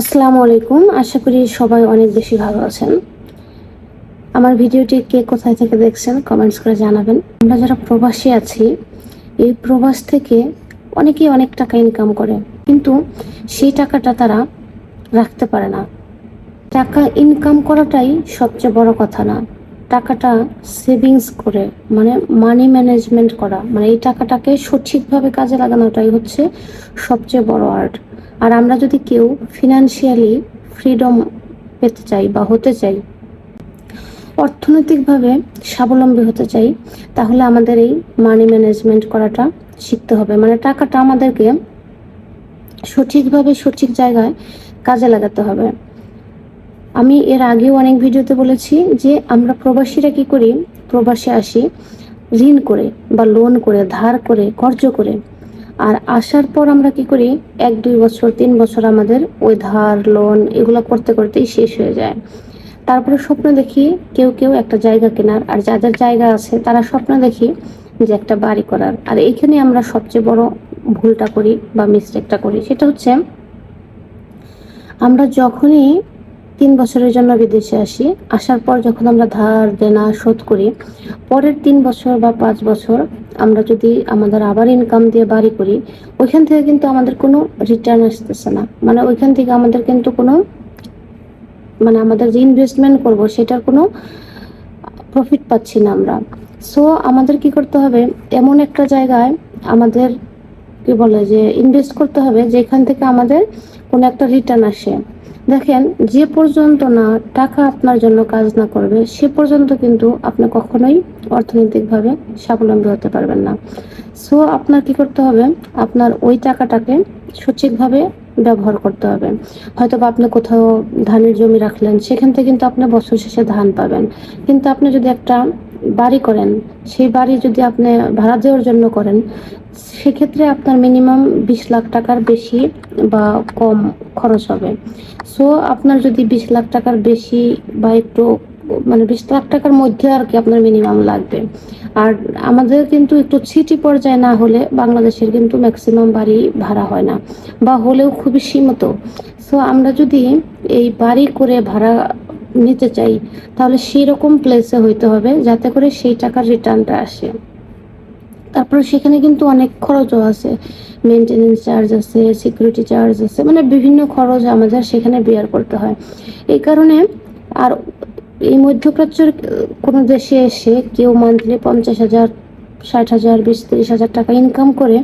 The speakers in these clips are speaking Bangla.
আসসালামু আলাইকুম। আশা করি সবাই অনেক বেশি ভালো আছেন। আমার ভিডিওটি কে কোথায় থেকে দেখছেন কমেন্টস করে জানাবেন। আমরা যারা প্রবাসী আছি, এই প্রবাস থেকে অনেকেই অনেক টাকা ইনকাম করে, কিন্তু সেই টাকাটা তারা রাখতে পারে না। টাকা ইনকাম করাটাই সবচেয়ে বড় কথা না। টাকাটা সেভিংস করে মানে মানি ম্যানেজমেন্ট করা মানে এই টাকাটাকে সঠিকভাবে কাজে লাগানোটাই হচ্ছে সবচেয়ে বড় আর্ট আর আমরা যদি কেউ ফিনান্সিয়ালি ফ্রিডম পেতে চাই বা হতে চাই, অর্থনৈতিকভাবে স্বাবলম্বী হতে চাই, তাহলে আমাদের এই মানি ম্যানেজমেন্ট করাটা শিখতে হবে। মানে টাকাটা আমাদেরকে সঠিকভাবে সঠিক জায়গায় কাজে লাগাতে হবে। আমি এর আগেও অনেক ভিডিওতে বলেছি যে আমরা প্রবাসীরা কি করি? প্রবাসে আসি ঋণ করে বা লোন করে, ধার করে, কর্জ করে। আর আসার পর আমরা কি করি? এক, দুই বছর, তিন বছর আমাদের ওই ধার লোন এগুলো করতে করতেই শেষ হয়ে যায়। তারপরে স্বপ্ন দেখি কেউ কেউ একটা জায়গা কেনার, আর যাদের জায়গা আছে তারা স্বপ্ন দেখি যে একটা বাড়ি করার। আর এখানে আমরা সবচেয়ে বড় ভুলটা করি বা মিস্টেকটা করি, সেটা হচ্ছে আমরা যখনই তিন বছরের জন্য বিদেশে আসি। আসার পর যখন আমরা ধার, দেনা শোধ করি, পরের তিন বছর বা পাঁচ বছর আমরা যদি আমাদের আবার ইনকাম দিয়ে বাড়ি করি, ওইখান থেকে কিন্তু আমাদের কোনো রিটার্ন আসতেছে না। মানে ওইখান থেকে আমাদের কিন্তু কোনো মানে আমাদের যে ইনভেস্টমেন্ট করব সেটার কোনো প্রফিট পাচ্ছি না আমরা। সো আমাদের কি করতে হবে? এমন একটা জায়গায় আমাদের, কি বলে যে ইনভেস্ট করতে হবে যেখান থেকে আমাদের কোনো একটা রিটার্ন আসে। দেখেন, যে পর্যন্ত না টাকা আপনার জন্য কাজ না করবে, সে পর্যন্ত কিন্তু আপনি কখনোই অর্থনৈতিকভাবে স্বাবলম্বী হতে পারবেন না। সো আপনার কি করতে হবে? আপনার ওই টাকাটাকে সঠিকভাবে ব্যবহার করতে হবে। হয়তো বা আপনি কোথাও ধানের জমি রাখলেন, সেখান থেকে কিন্তু আপনি বছর শেষে ধান পাবেন। কিন্তু আপনি যদি একটা বাড়ি করেন, সেই বাড়ি যদি আপনি ভাড়া দেওয়ার জন্য করেন, সেক্ষেত্রে আপনার মিনিমাম বিশ লাখ টাকার বেশি বা কম খরচ হবে। সো আপনার যদি বিশ লাখ টাকার বেশি বা একটু মানে বিশ লাখ টাকার মধ্যে আর কি আপনার মিনিমাম লাগবে। আর আমাদের কিন্তু একটু সিটি পর্যায়ে না হলে বাংলাদেশের কিন্তু ম্যাক্সিমাম বাড়ি ভাড়া হয় না, বা হলেও খুবই সীমিত। সো আমরা যদি এই বাড়ি করে ভাড়া নিতে চাই, তাহলে সেই রকম প্লেসে হইতে হবে যাতে করে সেই টাকার রিটার্নটা আসে। তারপরে সেখানে কিন্তু অনেক খরচও আছে মেনটেনেন্স চার্জ আছে সিকিউরিটি চার্জ আছে মানে বিভিন্ন খরচ আমাদের সেখানে বেয়ার করতে হয়। এই কারণে আর এই মধ্যপ্রাচ্যের কোনো দেশে এসে কেউ মান্থলি পঞ্চাশ হাজার ষাট হাজার, বিশ, তিরিশ হাজার টাকা ইনকাম করে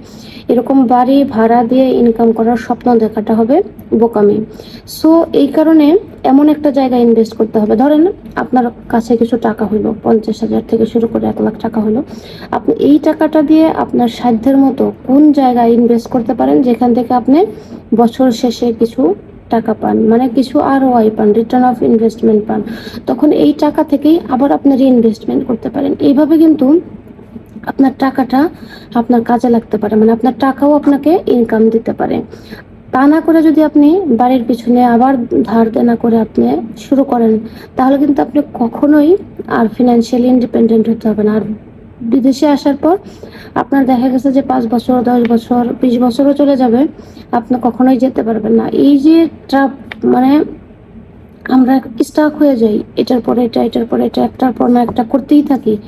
এরকম বাড়ি ভাড়া দিয়ে ইনকাম করার স্বপ্ন দেখাটা হবে বোকামি। সো এই কারণে এমন একটা জায়গায় ইনভেস্ট করতে হবে। ধরেন আপনার কাছে কিছু টাকা হলো পঞ্চাশ হাজার থেকে শুরু করে এক লাখ টাকা হলো আপনি এই টাকাটা দিয়ে আপনার সাধ্যের মতো কোন জায়গায় ইনভেস্ট করতে পারেন যেখান থেকে আপনি বছর শেষে কিছু টাকা পান মানে কিছু আর ওয়াই পান রিটার্ন অফ ইনভেস্টমেন্ট পান। তখন এই টাকা থেকেই আবার আপনি রিইনভেস্টমেন্ট করতে পারেন। এইভাবে কিন্তু আপনার টাকাটা আপনার কাজে লাগতে পারে মানে আপনার টাকাও আপনাকে ইনকাম দিতে পারে। তা না করে যদি আপনি বাড়ির পিছনে আবার ধার দেনা করে আপনি শুরু করেন, তাহলে কিন্তু আপনি কখনোই আর ফিনান্সিয়ালি ইন্ডিপেন্ডেন্ট হতে হবে না। আর বিদেশে আসার পর আপনার দেখা গেছে যে পাঁচ বছর, দশ বছর, বিশ বছরও চলে যাবে, আপনি কখনোই যেতে পারবেন না। এই যে ট্রাপ মানে আমরা স্টাক হয়ে যাই। এটার পরে এটা, এটার পরে এটা, একটার পর না একটা করতেই থাকি।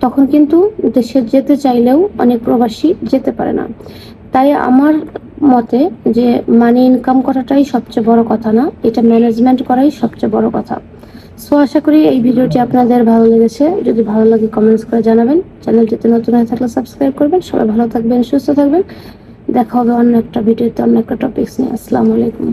তখন কিন্তু দেশে যেতে চাইলেও অনেক প্রবাসী যেতে পারে না। তাই আমার মতে যে মানি ইনকাম করাটাই সবচেয়ে বড় কথা না, এটা ম্যানেজমেন্ট করাই সবচেয়ে বড় কথা। সো আশা করি এই ভিডিওটি আপনাদের ভালো লেগেছে। যদি ভালো লাগে কমেন্টস করে জানাবেন। চ্যানেলটিতে নতুন হয়ে থাকলে সাবস্ক্রাইব করবেন। সবাই ভালো থাকবেন, সুস্থ থাকবেন। দেখা হবে অন্য একটা ভিডিওতে অন্য একটা টপিক্স নিয়ে। আসসালামু আলাইকুম।